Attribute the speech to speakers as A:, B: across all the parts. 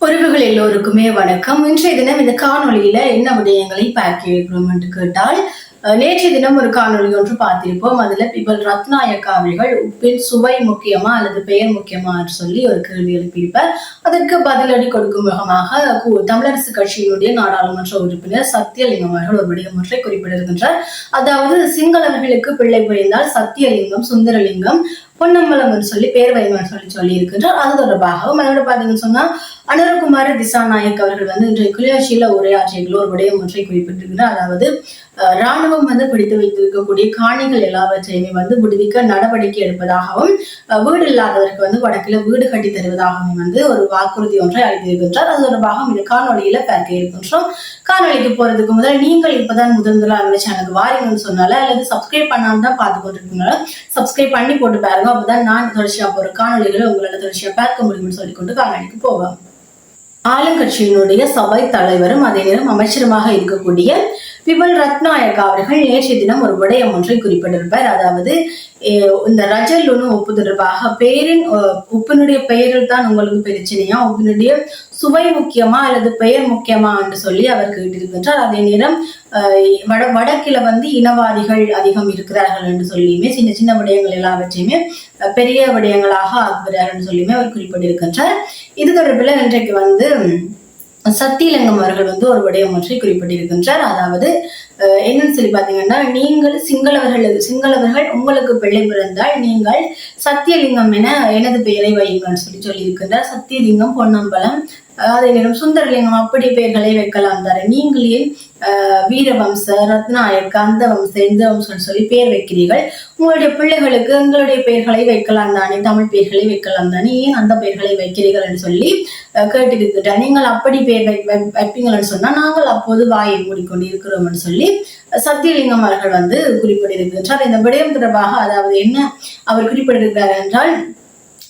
A: உறவுகள் எல்லோருக்குமே வணக்கம். இன்றைய தினம் இந்த காணொலியில என்ன விடயங்களை பார்க்க இருக்கிறோம் என்று கேட்டால் நேற்று தினம் ஒரு காணொலி ஒன்று பார்த்திருப்போம். அதுல பிபல் ரத்னாயக்கா அவர்கள் உப்பின் சுவை முக்கியமா அல்லது பெயர் முக்கியமா என்று சொல்லி ஒரு கேள்வி எழுப்பியிருப்பார். அதற்கு பதிலடி கொடுக்கும் விதமாக தமிழரசு கட்சியினுடைய நாடாளுமன்ற உறுப்பினர் சத்தியலிங்கம் அவர்கள் ஒரு விடயம் ஒன்றை குறிப்பிட்டிருக்கின்றார். அதாவது சிங்களவர்களுக்கு பிள்ளை புரிந்தால் சத்தியலிங்கம் சுந்தரலிங்கம் பொன்னம்பலம் என்று சொல்லி பேர் வைமன் சொல்லி சொல்லி இருக்கின்றார் அது தொடர்பாகவும் அதோட பாத்தீங்கன்னு சொன்னா அனுரகுமார திசாநாயக் அவர்கள் வந்து இன்றைய கிளியாட்சியில உரையாற்றிய ஒரு விடயம் ஒன்றை குறிப்பிட்டிருக்கிறார் அதாவது ராணுவம் வந்து பிடித்து வைத்திருக்கக்கூடிய காணிகள் எல்லாவற்றையுமே வந்து விடுவிக்க நடவடிக்கை எடுப்பதாகவும் வீடு இல்லாதவருக்கு வந்து வடக்கில் வீடு கட்டி தருவதாகவும் வந்து ஒரு வாக்குறுதி ஒன்றை அளித்திருக்கின்றார். அது தொடர்பாக இந்த காணொளியில பார்க்க இருக்கின்றோம் காணொலிக்கு போறதுக்கு முதல் நீங்கள் இப்பதான் முதல் முதலாக அந்த சேனலுக்கு வாரீங்கன்னு சொன்னால அல்லது சப்ஸ்கிரைப் பண்ணாம தான் பார்த்து கொண்டிருக்கீங்களா சப்ஸ்கிரைப் பண்ணி போட்டு பாருங்க. அப்பதான் நான் தொடர்ச்சியா போற காணொளிகளை உங்களால தொடர்ச்சியா பார்க்க முடியும்னு சொல்லிக்கொண்டு காணொலிக்கு போவேன் ஆளுங்கட்சியினுடைய சபை தலைவரும் அதே நேரம் அமைச்சருமாக இருக்கக்கூடிய விமல் ரத்நாயக்கா அவர்கள் நேற்றைய தினம் ஒரு விடயம் ஒன்றை குறிப்பிட்டிருப்பார். அதாவது அஹ், இந்த ரஜலுன்னு உப்பு தொடர்பாக பெயரின் உப்பினுடைய பெயரில் தான் உங்களுக்கு பிரச்சனையா? உப்பினுடைய சுவை முக்கியமா அல்லது பெயர் முக்கியமா என்று சொல்லி அவர் கேட்டிருக்கின்றார். அதே நேரம் வட வடக்கில வந்து இனவாதிகள் அதிகம் இருக்கிறார்கள் என்று சொல்லியுமே சின்ன சின்ன விடயங்கள் எல்லாவற்றையுமே பெரிய விடயங்களாக ஆக்குகிறார்கள் என்று சொல்லியுமே அவர் குறிப்பிட்டிருக்கின்றார். இது தொடர்பில் இன்றைக்கு வந்து சத்தியலிங்கம் அவர்கள் வந்து ஒரு விடயம் ஒன்றை குறிப்பிட்டிருக்கின்றார். அதாவது அஹ், என்னன்னு சொல்லி பாத்தீங்கன்னா நீங்கள் சிங்களவர்கள் சிங்களவர்கள் உங்களுக்கு பிள்ளை பிறந்தால் நீங்கள் சத்தியலிங்கம் என எனது பெயரை வையுங்கள்னு சொல்லி சொல்லியிருக்கின்றார். சத்தியலிங்கம் பொன்னம்பலம் அதே நேரம் சுந்தரலிங்கம் அப்படி பெயர்களை வைக்கலாம் தாரு நீங்கள் ஏன் வீரவம்ச ரத்னாயக்க அந்த வம்சம் இந்த வம்சம்னு சொல்லி பெயர் வைக்கிறீர்கள். உங்களுடைய பிள்ளைகளுக்கு எங்களுடைய பெயர்களை வைக்கலாம் தானே தமிழ் பெயர்களை வைக்கலாம் தானே ஏன் அந்த பெயர்களை வைக்கிறீர்கள் என்று சொல்லி கேட்டுக்கிட்டு நீங்கள் அப்படி பெயர் வை- வைப்பீங்கள்னு சொன்னா நாங்கள் அப்போது வாயை மூடிக்கொண்டு இருக்கிறோம்னு சொல்லி சத்தியலிங்கம் அவர்கள் வந்து குறிப்பிட்டிருக்கின்றார். இந்த விடயம் தொடர்பாக அதாவது என்ன அவர் குறிப்பிட்டிருக்கிறார் என்றால்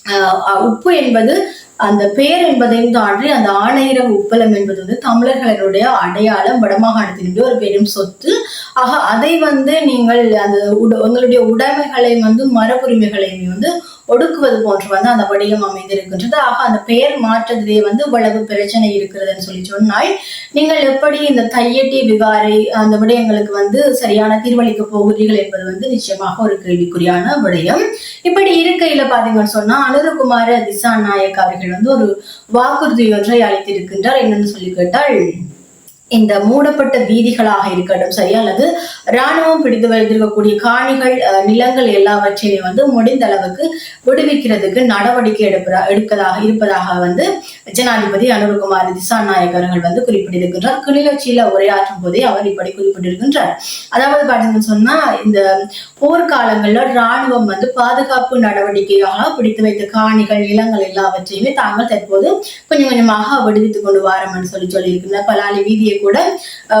A: அஹ், அஹ், உப்பு என்பது அந்த பேர் என்பதையும் தாண்டி அந்த ஆணையரக உப்பளம் என்பது வந்து தமிழர்களுடைய அடையாளம் வடமாகாணத்தினுடைய ஒரு பெரும் சொத்து. ஆக அதை வந்து நீங்கள் அந்த உட- உங்களுடைய உடைமைகளை வந்து மரபுரிமைகளையும் வந்து ஒடுக்குவது போன்று வந்து அந்த வடிவம் அமைந்திருக்கின்றது. ஆக அந்த பெயர் மாற்றத்திலே வந்து இவ்வளவு பிரச்சனை இருக்கிறதுன்னு சொல்லி சொன்னால் நீங்கள் எப்படி இந்த தையட்டி விகாரை அந்த விடயங்களுக்கு வந்து சரியான தீர்வளிக்க போகிறீர்கள் என்பது வந்து நிச்சயமாக ஒரு கேள்விக்குறியான விடயம். இப்படி இருக்கையில பாத்தீங்கன்னு சொன்னா அனுரகுமார திசா நாயக் அவர்கள் வந்து ஒரு வாக்குறுதி ஒன்றை அளித்திருக்கின்றார். என்னன்னு சொல்லி கேட்டால் இந்த மூடப்பட்ட வீதிகளாக இருக்கட்டும் சரி அல்லது ராணுவம் பிடித்து வைத்திருக்கக்கூடிய காணிகள் நிலங்கள் எல்லாவற்றையும் வந்து முடிந்த அளவுக்கு விடுவிக்கிறதுக்கு நடவடிக்கை எடுப்பதா எடுப்பதாக இருப்பதாக வந்து ஜனாதிபதி அனுருகுமார் திசாநாயக் அவர்கள் வந்து குறிப்பிட்டிருக்கின்றார். கிளிநொச்சியில உரையாற்றும் போதே அவர் இப்படி குறிப்பிட்டிருக்கின்றார். அதாவது பாத்தீங்கன்னு சொன்னா இந்த போர்க்காலங்கள்ல ராணுவம் வந்து பாதுகாப்பு நடவடிக்கையாக பிடித்து வைத்த காணிகள் நிலங்கள் எல்லாவற்றையுமே தாங்கள் தற்போது கொஞ்சம் கொஞ்சமாக விடுவித்துக் கொண்டு வாரம் சொல்லி சொல்லியிருக்கின்றார் பலாலி வீதியை கூட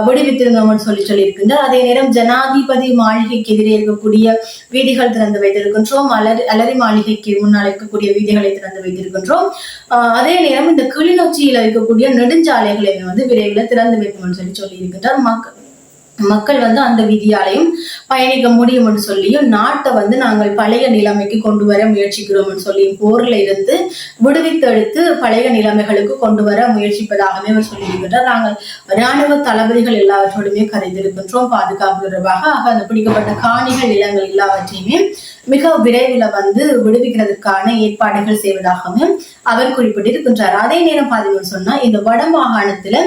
A: விடுவித்திருந்தோம்னு சொல்லி சொல்லியிருக்கின்றார். அதே நேரம் ஜனாதிபதி மாளிகைக்கு எதிரே இருக்கக்கூடிய வீதிகள் திறந்து வைத்திருக்கின்றோம். அலரி அலரி மாளிகைக்கு முன்னால் இருக்கக்கூடிய வீதிகளை திறந்து வைத்திருக்கின்றோம். அதே நேரம் இந்த கிளிநொச்சியில் இருக்கக்கூடிய நெடுஞ்சாலைகளை வந்து விரைவில் திறந்து வைப்போம்னு சொல்லி சொல்லியிருக்கின்றார். மக்கள் மக்கள் வந்து அந்த விதியாலையும் பயணிக்க முடியும் என்று சொல்லியும் நாட்டை வந்து நாங்கள் பழைய நிலைமைக்கு கொண்டு வர முயற்சிக்கிறோம்னு சொல்லியும் போர்ல இருந்து விடுவித்தெடுத்து பழைய நிலைமைகளுக்கு கொண்டு வர முயற்சிப்பதாகவே அவர் சொல்லியிருக்கின்றார் நாங்கள் ராணுவ தளபதிகள் எல்லாவற்றோடுமே கரைந்திருக்கின்றோம். பாதுகாப்பு தொடர்பாக ஆக அந்த பிடிக்கப்பட்ட காணிகள் நிலங்கள் எல்லாவற்றையுமே மிக விரைவில் வந்து விடுவிக்கிறதுக்கான ஏற்பாடுகள் செய்வதாகவும் அவர் குறிப்பிட்டிருக்கின்றார். அதே நேரம் பாத்தீங்கன்னு சொன்னா இந்த வட மாகாணத்துல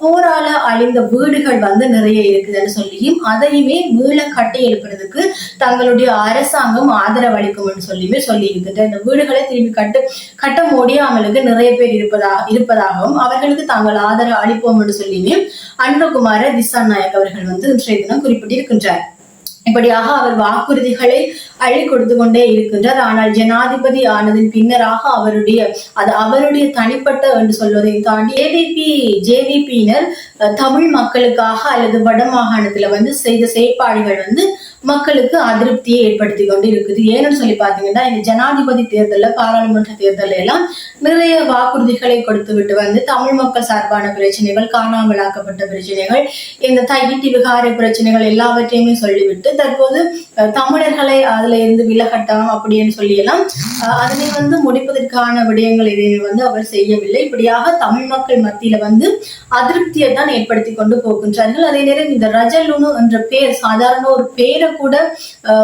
A: போரால அழிந்த வீடுகள் வந்து நிறைய இருக்குதுன்னு சொல்லியும் அதையுமே மீள கட்டி எழுப்புறதுக்கு தங்களுடைய அரசாங்கம் ஆதரவு அளிக்கும்னு சொல்லியுமே சொல்லி இருக்குது இந்த வீடுகளை திரும்பி கட்டு கட்ட முடியாமலுக்கு நிறைய பேர் இருப்பதா இருப்பதாகவும் அவர்களுக்கு தாங்கள் ஆதரவு அளிப்போம் என்று சொல்லியுமே அன்பகுமார திசா நாயக் அவர்கள் வந்து இன்றைய தினம் குறிப்பிட்டிருக்கின்றார். இப்படியாக அவர் வாக்குறுதிகளை அள்ளி கொடுத்து கொண்டே இருக்கின்றார். ஆனால் ஜனாதிபதி ஆனதின் பின்னராக அவருடைய அது அவருடைய தனிப்பட்ட என்று சொல்வதை தாண்டி ஏவிபி ஜேவிபியினர் தமிழ் மக்களுக்காக அல்லது வட மாகாணத்துல வந்து செய்த செயற்பாடுகள் வந்து மக்களுக்கு அதிருப்தியை ஏற்படுத்தி கொண்டு இருக்குது ஏன்னு சொல்லி பாத்தீங்கன்னா இந்த ஜனாதிபதி தேர்தலில் பாராளுமன்ற தேர்தலில் எல்லாம் நிறைய வாக்குறுதிகளை கொடுத்து விட்டு வந்து தமிழ் மக்கள் சார்பான பிரச்சனைகள் காணாமலாக்கப்பட்ட பிரச்சனைகள் இந்த தகிட்டி விகார பிரச்சனைகள் எல்லாவற்றையுமே சொல்லிவிட்டு தற்போது தமிழர்களை அதுல இருந்து விலகட்டம் அப்படின்னு சொல்லியெல்லாம் அஹ், அதனை வந்து முடிப்பதற்கான விடயங்கள் எதையும் வந்து அவர் செய்யவில்லை. இப்படியாக தமிழ் மக்கள் மத்தியில வந்து அதிருப்தியை தான் ஏற்படுத்தி கொண்டு போகின்றார்கள். அதே நேரம் இந்த ரஜலுனு என்ற பேர் சாதாரண ஒரு பேரை கூட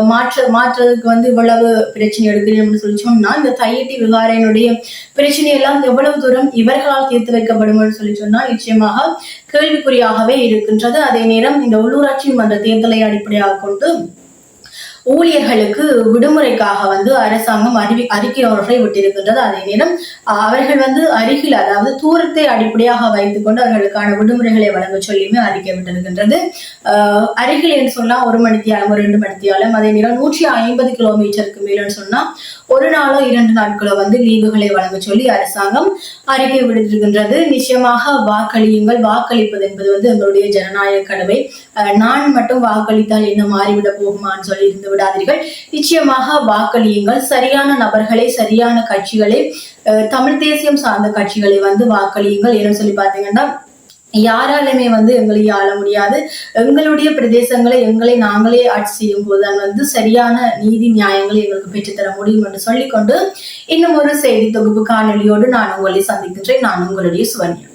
A: மாற்ற மாற்றுறதுக்கு வந்து இவ்வளவு பிரச்சனை எடுக்கிறீங்கன்னு சொல்லி சொன்னா இந்த தையட்டி விகாரையினுடைய பிரச்சனை எல்லாம் எவ்வளவு தூரம் இவர்களால் தீர்த்து வைக்கப்படும் சொல்லி சொன்னால் நிச்சயமாக கேள்விக்குறியாகவே இருக்கின்றது. அதே நேரம் இந்த உள்ளூராட்சி மன்ற தேர்தலை அடிப்படையாக கொண்டு ஊழியர்களுக்கு விடுமுறைக்காக வந்து அரசாங்கம் அறிவி அறிக்கை ஒன்றை விட்டிருக்கின்றது. அதே நேரம் அவர்கள் வந்து அருகில் அதாவது தூரத்தை அடிப்படையாக வைத்துக்கொண்டு அவர்களுக்கான விடுமுறைகளை வழங்க சொல்லியுமே அறிக்கை விட்டிருக்கின்றது அஹ், அருகில் என்று சொன்னா ஒரு மணித்தியாலம் ஒரு ரெண்டு மணித்தியாலம். அதே நேரம் நூற்றி ஐம்பது கிலோமீட்டருக்கு மேலன்னு சொன்னா ஒரு நாளோ இரண்டு நாட்களோ வந்து லீவுகளை வழங்க சொல்லி அரசாங்கம் அறிக்கை விடுத்திருக்கின்றது. நிச்சயமாக வாக்களியுங்கள். வாக்களிப்பது என்பது வந்து எங்களுடைய ஜனநாயக கடமை. நான் மட்டும் வாக்களித்தால் என்ன மாறிவிட போகுமான்னு சொல்லி இருந்து விடாதீர்கள். நிச்சயமாக வாக்களியுங்கள். சரியான நபர்களை சரியான கட்சிகளை தமிழ் தேசியம் சார்ந்த கட்சிகளை வந்து வாக்களியுங்கள். ஏன்னு சொல்லி பார்த்தீங்கன்னா யாராலுமே வந்து எங்களை ஆள முடியாது. எங்களுடைய பிரதேசங்களை எங்களை நாங்களே ஆட்சி செய்யும் போதுதான் வந்து சரியான நீதி நியாயங்களை எங்களுக்கு பெற்றுத்தர முடியும் என்று சொல்லிக்கொண்டு இன்னும் ஒரு செய்தி தொகுப்பு காணொலியோடு நான் உங்களை சந்திக்கின்றேன். நான் உங்களுடைய சுவன்யா.